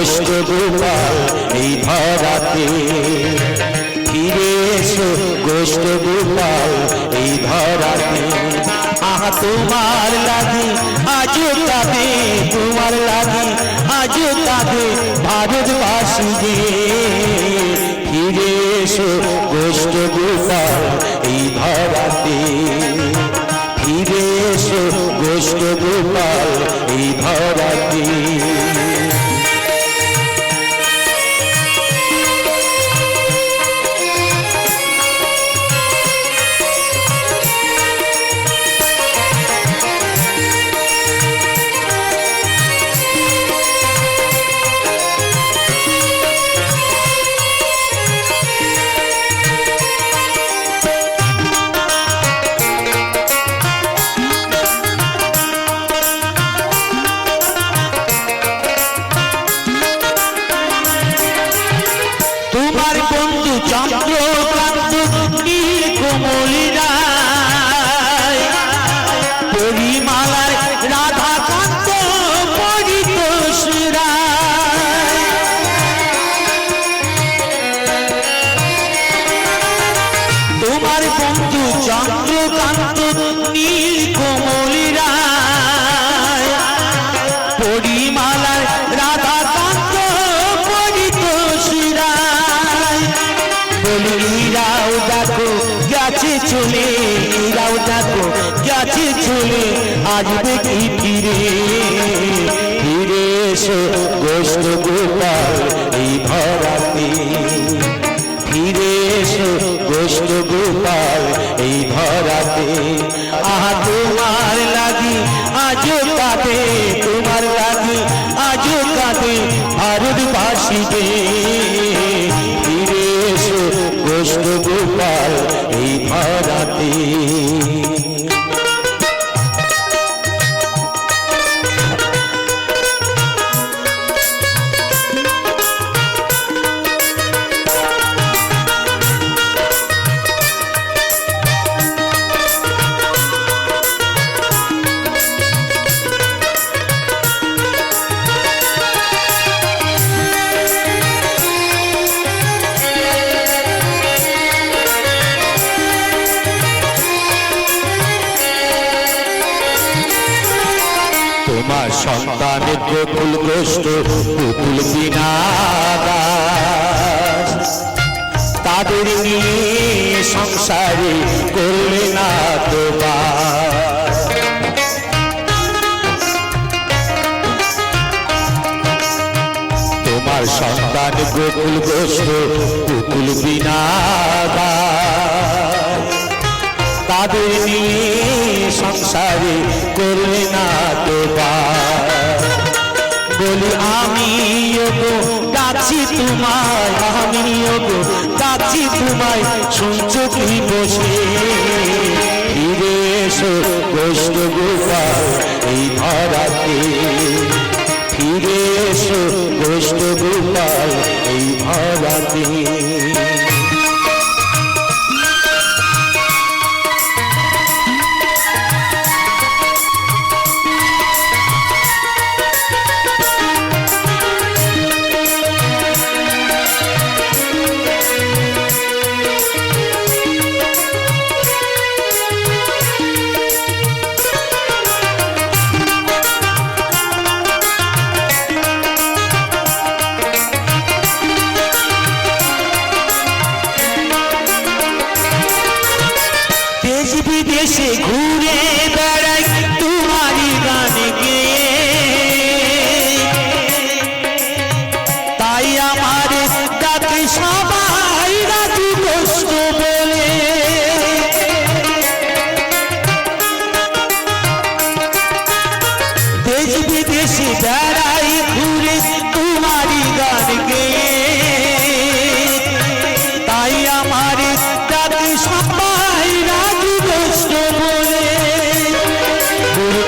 গোষ্ঠ গোপাল এই ধরাতে ফিরে এসো গোষ্ঠ এই ধরাতে আহা, তোমার লাগে আজও কাঁদে তোমার লাগে আজও কাঁদে ভারতবাসী ফিরে এসো গোষ্ঠ গোপাল চন্দ্রকান্ত নীল কমলিরা পরিমালার রাধাকান্ত পরিতোষ রায় তোমার বন্ধু চন্দ্রকান্ত নীল কমলিরা পরিমালার গেছে চলে আসবে কি ফিরে। ফিরে এসো গোষ্ঠ গোপাল এই ভরাতে। ফিরে এসো গোষ্ঠ গোপাল এই ধরাতে আহা তোমার লাগি আজও কাঁদে, তোমার লাগি আজও কাঁদে ভারতবাসীতে ফিরে এসো গোষ্ঠ গোপাল এই ধরাতে সন্তান গোকুল গোষ্ঠ, গোকুল বিনাদাস তাদের নিয়ে সংসারে করলে না তোমার তোমার সন্তান গোকুল গোষ্ঠ, গোকুল বিনাদাস তাদের নিয়ে সংসারে করলে না তো বলি আমি গো ডাকছি তোমায় আমি গো ডাকছি তোমায় শুনছো বসে? ফিরে এসো বেড়াই ঘুরে তোমারি গান তাই আমার দাদি সবাই রাজি বসল বলে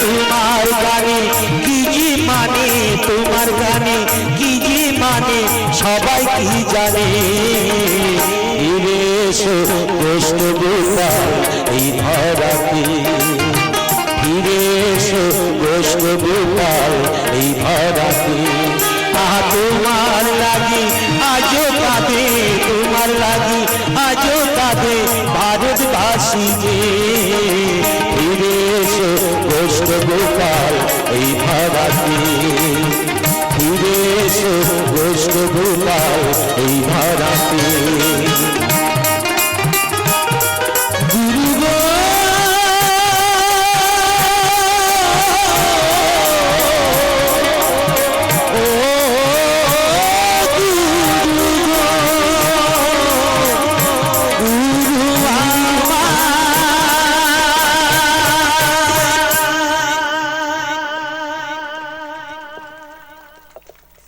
তোমার গানে কি কি মানে তোমার গানে কি যে মানে সবাই কি জানে? যে ফিরে এসো গোষ্ঠ গোপাল এই ধরাতে ফিরে এসো গোষ্ঠ গোপাল